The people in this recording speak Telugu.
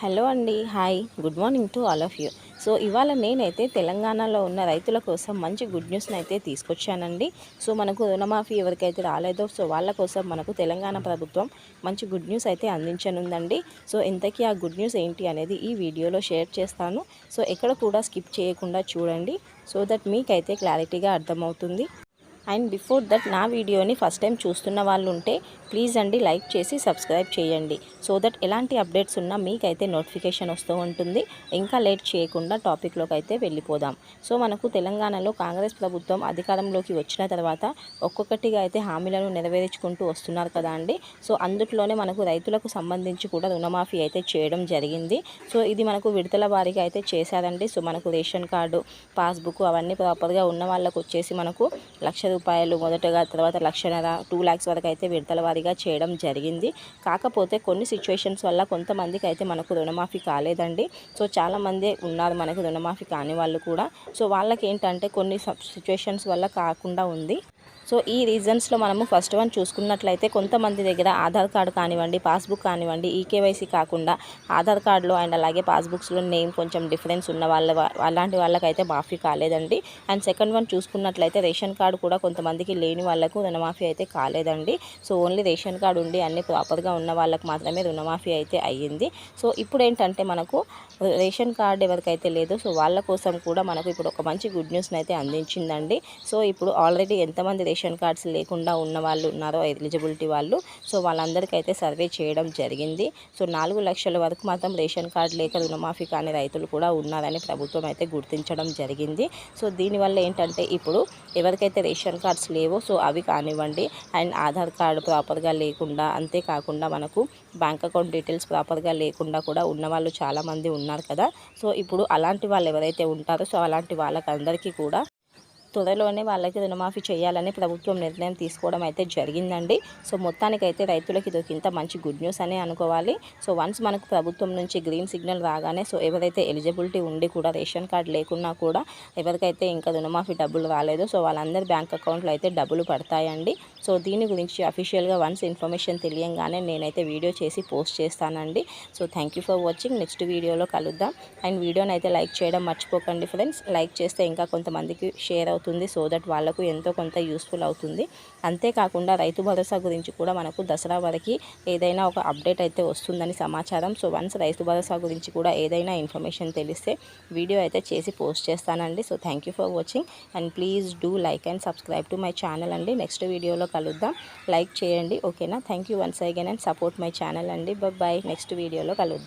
హలో అండి hi. Good morning to all of you. So ఇవాళ నేనైతే తెలంగాణలో ఉన్న రైతుల కోసం మంచి గుడ్ న్యూస్ని అయితే తీసుకొచ్చానండి. సో మనకు రుణమాఫీ ఎవరికైతే రాలేదో సో వాళ్ళ కోసం మనకు తెలంగాణ ప్రభుత్వం మంచి గుడ్ న్యూస్ అయితే అందించనుందండి. సో ఇంతకీ ఆ గుడ్ న్యూస్ ఏంటి అనేది ఈ వీడియోలో షేర్ చేస్తాను. సో ఎక్కడ కూడా స్కిప్ చేయకుండా చూడండి. సో దట్ మీకైతే క్లారిటీగా అర్థమవుతుంది. అండ్ బిఫోర్ దట్ నా వీడియోని ఫస్ట్ టైం చూస్తున్న వాళ్ళు ఉంటే ప్లీజ్ అండి లైక్ చేసి సబ్స్క్రైబ్ చేయండి. సో దట్ ఎలాంటి అప్డేట్స్ ఉన్నా మీకైతే నోటిఫికేషన్ వస్తూ ఉంటుంది. ఇంకా లేట్ చేయకుండా టాపిక్లోకి అయితే వెళ్ళిపోదాం. సో మనకు తెలంగాణలో కాంగ్రెస్ ప్రభుత్వం అధికారంలోకి వచ్చిన తర్వాత ఒక్కొక్కటిగా అయితే హామీలను నెరవేర్చుకుంటూ వస్తున్నారు కదా అండి. సో అందుట్లోనే మనకు రైతులకు సంబంధించి కూడా రుణమాఫీ అయితే చేయడం జరిగింది. సో ఇది మనకు విడతల వారీగా అయితే చేశారండి. సో మనకు రేషన్ కార్డు పాస్బుక్ అవన్నీ ప్రాపర్గా ఉన్న వాళ్ళకు వచ్చేసి మనకు లక్ష రూపాయలు మొదటగా తర్వాత లక్షన్నర టూ ల్యాక్స్ వరకు అయితే విడతల వారీగా చేయడం జరిగింది. కాకపోతే కొన్ని సిచ్యువేషన్స్ వల్ల కొంతమందికి అయితే మనకు రుణమాఫీ కాలేదండి. సో చాలామంది ఉన్నారు మనకు రుణమాఫీ కాని వాళ్ళు కూడా. సో వాళ్ళకి ఏంటంటే కొన్ని సిచ్యువేషన్స్ వల్ల కాకుండా ఉంది. సో ఈ రీజన్స్లో మనము ఫస్ట్ వన్ చూసుకున్నట్లయితే కొంతమంది దగ్గర ఆధార్ కార్డు కానివ్వండి పాస్బుక్ కానివ్వండి ఈకేవైసీ కాకుండా ఆధార్ కార్డులో అండ్ అలాగే పాస్బుక్స్లో నేమ్ కొంచెం డిఫరెన్స్ ఉన్న వాళ్ళ అలాంటి వాళ్ళకైతే మాఫీ కాలేదండి. అండ్ సెకండ్ వన్ చూసుకున్నట్లయితే రేషన్ కార్డు కూడా కొంతమందికి లేని వాళ్ళకు రుణమాఫీ అయితే కాలేదండి. సో ఓన్లీ రేషన్ కార్డు ఉండి అన్ని ప్రాపర్గా ఉన్న వాళ్ళకు మాత్రమే రుణమాఫీ అయితే అయ్యింది. సో ఇప్పుడు ఏంటంటే మనకు రేషన్ కార్డు ఎవరికైతే లేదో సో వాళ్ళ కోసం కూడా మనకు ఇప్పుడు ఒక మంచి గుడ్ న్యూస్ని అయితే అందించిందండి. సో ఇప్పుడు ఆల్రెడీ ఎంతమంది రేషన్ కార్డ్స్ లేకుండా ఉన్న వాళ్ళు ఉన్నారో ఎలిజిబిలిటీ వాళ్ళు. సో వాళ్ళందరికీ అయితే సర్వే చేయడం జరిగింది. సో నాలుగు లక్షల వరకు మాత్రం రేషన్ కార్డు లేక రుణమాఫీ కాని రైతులు కూడా ఉన్నారని ప్రభుత్వం అయితే గుర్తించడం జరిగింది. సో దీనివల్ల ఏంటంటే ఇప్పుడు ఎవరికైతే రేషన్ కార్డ్స్ లేవో సో అవి కానివ్వండి అండ్ ఆధార్ కార్డు ప్రాపర్గా లేకుండా అంతేకాకుండా మనకు బ్యాంక్ అకౌంట్ డీటెయిల్స్ ప్రాపర్గా లేకుండా కూడా ఉన్నవాళ్ళు చాలామంది ఉన్నారు కదా. సో ఇప్పుడు అలాంటి వాళ్ళు ఎవరైతే ఉంటారో సో అలాంటి వాళ్ళకందరికీ కూడా త్వరలోనే వాళ్ళకి రుణమాఫీ చేయాలని ప్రభుత్వం నిర్ణయం తీసుకోవడం అయితే జరిగిందండి. సో మొత్తానికైతే రైతులకి ఇంత మంచి గుడ్ న్యూస్ అనే అనుకోవాలి. సో వన్స్ మనకు ప్రభుత్వం నుంచి గ్రీన్ సిగ్నల్ రాగానే సో ఎవరైతే ఎలిజిబిలిటీ ఉండి కూడా రేషన్ కార్డు లేకున్నా కూడా ఎవరికైతే ఇంకా రుణమాఫీ డబ్బులు రాలేదో సో వాళ్ళందరి బ్యాంక్ అకౌంట్లో అయితే డబ్బులు పడతాయండి. సో దీని గురించి అఫీషియల్గా వన్స్ ఇన్ఫర్మేషన్ తెలియంగానే నేనైతే వీడియో చేసి పోస్ట్ చేస్తానండి. So thank for watching. Next వీడియోలో కలుద్దాం. అండ్ వీడియోని అయితే లైక్ చేయడం మర్చిపోకండి ఫ్రెండ్స్. లైక్ చేస్తే ఇంకా కొంతమందికి షేర్ అవుతుంది. అవుతుంది సో దట్ వాళ్ళకు ఎంతో కొంత యూస్ఫుల్ అవుతుంది. అంతేకాకుండా రైతు భరోసా గురించి కూడా మనకు దసరా వరకు ఏదైనా ఒక అప్డేట్ అయితే వస్తుందని సమాచారం. సో వన్స్ రైతు భరోసా గురించి కూడా ఏదైనా ఇన్ఫర్మేషన్ తెలిస్తే వీడియో అయితే చేసి పోస్ట్ చేస్తానండి. So thank for watching and please do like and subscribe to my channel అండి. నెక్స్ట్ వీడియోలో కలుద్దాం. లైక్ చేయండి. ఓకేనా? Thank you once again and support my channel అండి. బాయ్ నెక్స్ట్ వీడియోలో కలుద్దాం.